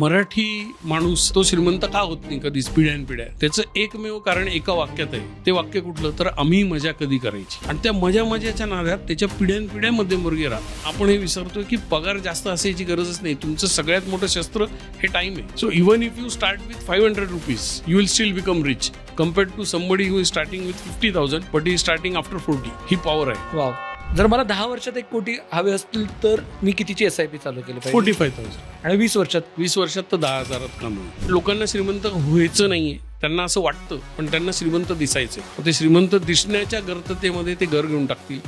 मराठी माणूस तो श्रीमंत का होत नाही कधीच पिढ्यानपिढ्या त्याचं एकमेव कारण एका वाक्यात आहे. ते वाक्य कुठलं? तर आम्ही मजा कधी करायची. आणि त्या मजा मजाच्या नाद्यात त्याच्या पिढ्यानपिढ्या मध्यमवर्गीय राहतात. आपण हे विसरतोय की पगार जास्त असायची गरजच नाही. तुमचं सगळ्यात मोठं शस्त्र हे टाइम आहे. So even if you start with five hundred rupees you will still become rich compared to somebody who is starting with fifty thousand but is starting after forty he power आहे. Wow जर मला दहा वर्षात एक कोटी हवे असतील तर मी कितीची एस आय पी चालू केली पाहिजे? फोर्टी फाईव्ह थाउजंड आणि वीस वर्षात? वीस वर्षात तर दहा हजारात कमवू लोकांना श्रीमंत व्हायचं नाहीये. त्यांना असं वाटतं पण त्यांना श्रीमंत दिसायचं ते श्रीमंत दिसण्याच्या गर्ततेमध्ये ते घर घेऊन टाकतील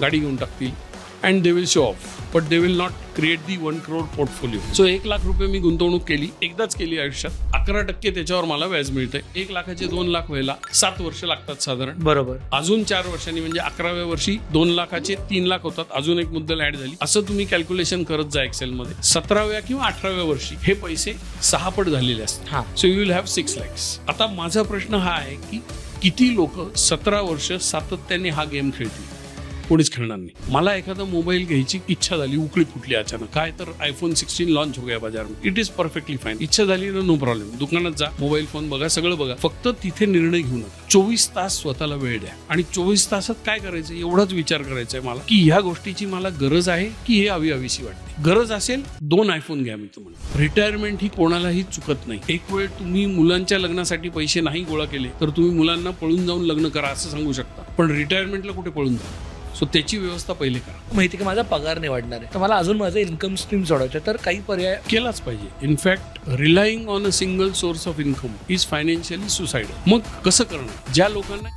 गाडी घेऊन टाकतील. And they will show off but they will not create the one crore portfolio so एक लाख रुपये मी गुंतवणूक केली. एकदाच केली आयुष्यात. अकरा टक्के त्याच्यावर मला व्याज मिळतंय. एक लाखाचे दोन लाख व्हायला सात वर्ष लागतात साधारण. बरोबर. अजून चार वर्षांनी म्हणजे अकराव्या वर्षी दोन लाखाचे तीन लाख होतात. अजून एक मुद्दल ऍड झाली. असं तुम्ही कॅल्क्युलेशन करत जा एक्सेल मध्ये सतराव्या किंवा अठराव्या वर्षी हे पैसे सहा पट झालेले असतात. हा. So you will have six lakhs आता माझा प्रश्न हा आहे की किती लोक सतरा वर्ष सातत्याने हा गेम खेळतील? कोणीच खेळणार नाही. मला एखादा मोबाईल घ्यायची इच्छा झाली उकळी फुटली अचानक. काय तर आयफोन सिक्स्टीन लॉन्च हो गया बाजार इट इज परफेक्टली फाईन इच्छा झाली ना नो प्रॉब्लेम दुकानात जा मोबाईल फोन बघा सगळं बघा. फक्त तिथे निर्णय घेऊ नका. चोवीस तास स्वतःला वेळ द्या. आणि चोवीस तासात काय करायचं एवढाच विचार करायचा आहे मला की ह्या गोष्टीची मला गरज आहे की हे हवी हवीशी वाटते. गरज असेल दोन आयफोन घ्या मी तुम्हाला. रिटायरमेंट ही कोणालाही चुकत नाही. एक वेळ तुम्ही मुलांच्या लग्नासाठी पैसे नाही गोळा केले तर तुम्ही मुलांना पळून जाऊन लग्न करा असं सांगू शकता. पण रिटायरमेंटला कुठे पळून जा सो त्याची व्यवस्था पहिले करा. माहिती की माझा पगार नाही वाढणार आहे. तर मला अजून माझं इन्कम स्ट्रीम सोडायचं तर काही पर्याय केलाच पाहिजे. In fact relying on a single source of income is financially suicide मग कसं करणार? ज्या लोकांना